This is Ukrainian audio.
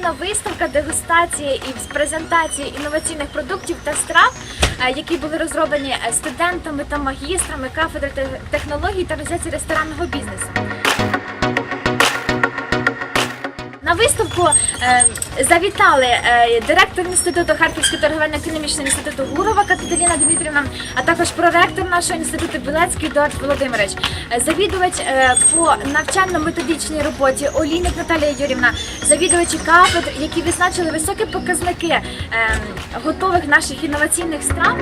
інтерактивна виставка, дегустація і презентації інноваційних продуктів та страв, е, які були розроблені е, студентами та магістрами кафедри технологій та організації ресторанного бізнесу. На виставку е, завітали е, директор інституту Харківського торговельно-економічного інституту Гурова Катерина Дмитрівна, а також проректор нашого інституту Білецький Едуард Володимирович, е, завідувач е, по навчально-методичній роботі Олійник Наталія Юрівна, завідувачі кафедр, які відзначили високі показники е, готових наших інноваційних страв.